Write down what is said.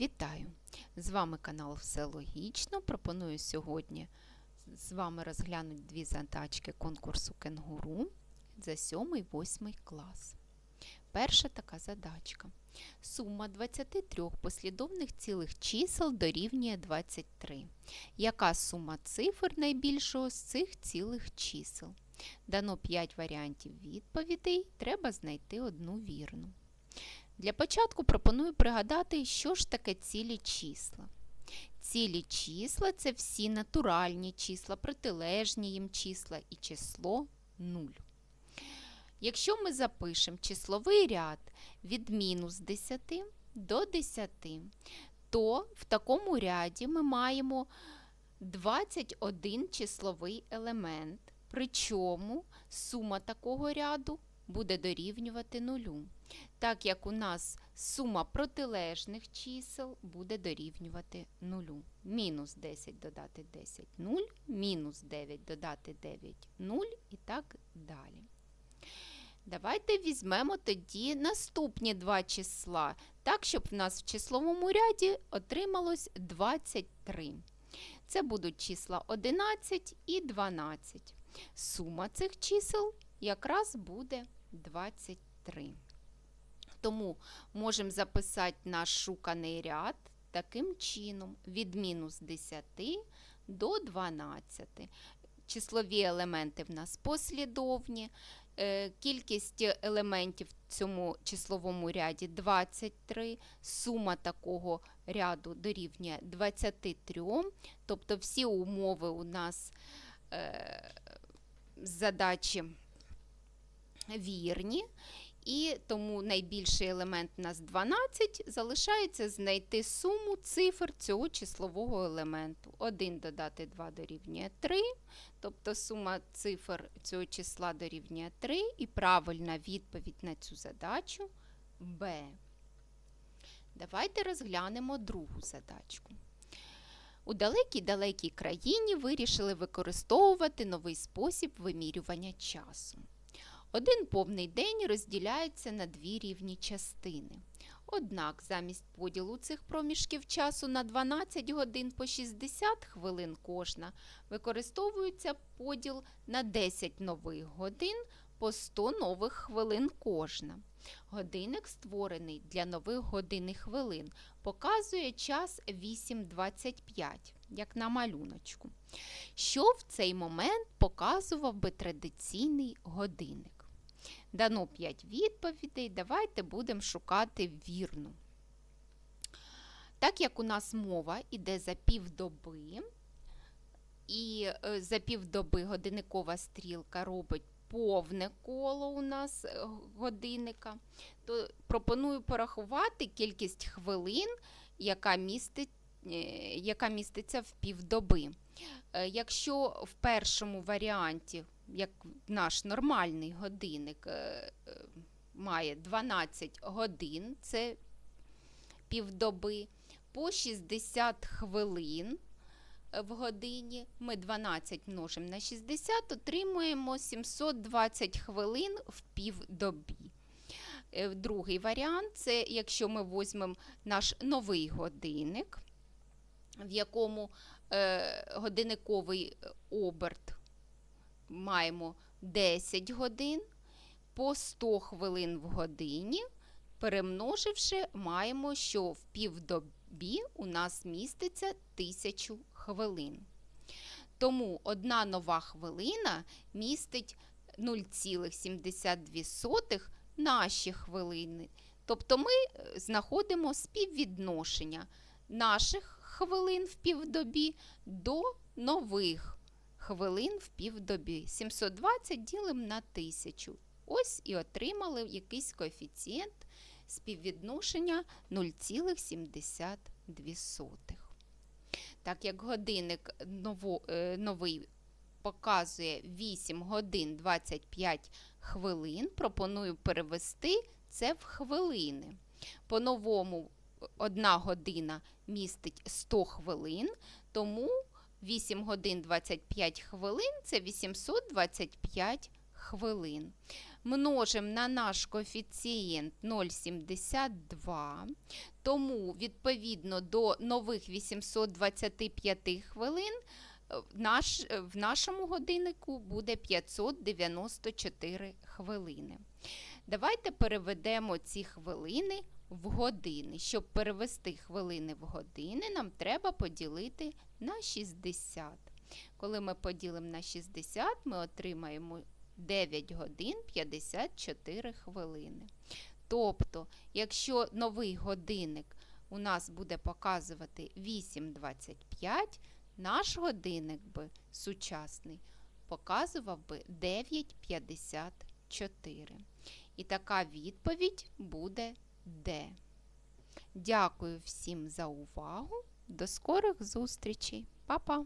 Вітаю! З вами канал Все Логічно. Пропоную сьогодні з вами розглянути дві задачки конкурсу Кенгуру за 7-8 клас. Перша така задачка. Сума 23 послідовних цілих чисел дорівнює 23. Яка сума цифр найбільшого з цих цілих чисел? Дано 5 варіантів відповідей, треба знайти одну вірну. Для початку пропоную пригадати, що ж таке цілі числа. Цілі числа це всі натуральні числа, протилежні їм числа і число 0. Якщо ми запишемо числовий ряд від мінус 10 до 10, то в такому ряді ми маємо 21 числовий елемент, причому сума такого ряду буде дорівнювати нулю так як у нас сума протилежних чисел буде дорівнювати нулю. Мінус 10 додати 10 0, мінус 9 додати 9 0 і так далі. Давайте візьмемо тоді наступні два числа, так, щоб в нас в числовому ряді отрималось 23. Це будуть числа 11 і 12. Сума цих чисел якраз буде 23. Тому можемо записати наш шуканий ряд таким чином: від мінус 10 до 12. Числові елементи в нас послідовні. Е, кількість елементів в цьому числовому ряді 23. Сума такого ряду дорівнює 23. Тобто всі умови у нас е, задачі вірні. І тому найбільший елемент у нас 12, залишається знайти суму цифр цього числового елементу. 1 додати 2 дорівнює 3, тобто сума цифр цього числа дорівнює 3, і правильна відповідь на цю задачу Б. Давайте розглянемо другу задачку. У далекій-далекій країні вирішили використовувати новий спосіб вимірювання часу. Один повний день розділяється на дві рівні частини. Однак замість поділу цих проміжків часу на 12 годин по 60 хвилин кожна, використовується поділ на 10 нових годин по 100 нових хвилин кожна. Годинник, створений для нових годин і хвилин, показує час 8.25, як на малюночку. Що в цей момент показував би традиційний годинник? Дано 5 відповідей, давайте будемо шукати вірну. Так як у нас мова йде за півдоби, і е, за півдоби годинникова стрілка робить повне коло у нас е, годинника, то пропоную порахувати кількість хвилин, яка містить, е, яка міститься в півдоби. Якщо в першому варіанті як наш нормальний годинник е, е, має 12 годин, це півдоби, по 60 хвилин в годині. Ми 12 множимо на 60, отримуємо 720 хвилин в півдобі. Е, другий варіант це якщо ми візьмемо наш новий годинник, в якому е, годинниковий оберт маємо 10 годин по 100 хвилин в годині. Перемноживши, маємо, що в півдобі у нас міститься 1000 хвилин. Тому одна нова хвилина містить 0,72 наші хвилини. Тобто ми е, знаходимо співвідношення наших хвилин в півдобі до нових хвилин в півдобі. 720 ділимо на 1000. Ось і отримали якийсь коефіцієнт співвідношення 0,72. Так як годинник е, новий показує 8 годин 25 хвилин, пропоную перевести це в хвилини. По-новому, одна година містить 100 хвилин, тому 8 годин 25 хвилин це 825 хвилин. множимо на наш коефіцієнт 0,72. Тому, відповідно до нових 825 хвилин, е, наш, е, в нашому годиннику буде 594 хвилини. Давайте переведемо ці хвилини в години. Щоб перевести хвилини в години, нам треба поділити на 60. Коли ми поділимо на 60, ми отримаємо 9 годин 54 хвилини. Тобто, якщо новий годинник у нас буде показувати 8,25, наш годинник би сучасний показував би 9,54. І така відповідь буде Д. Дякую всім за увагу. До скорих зустрічей. Па-па!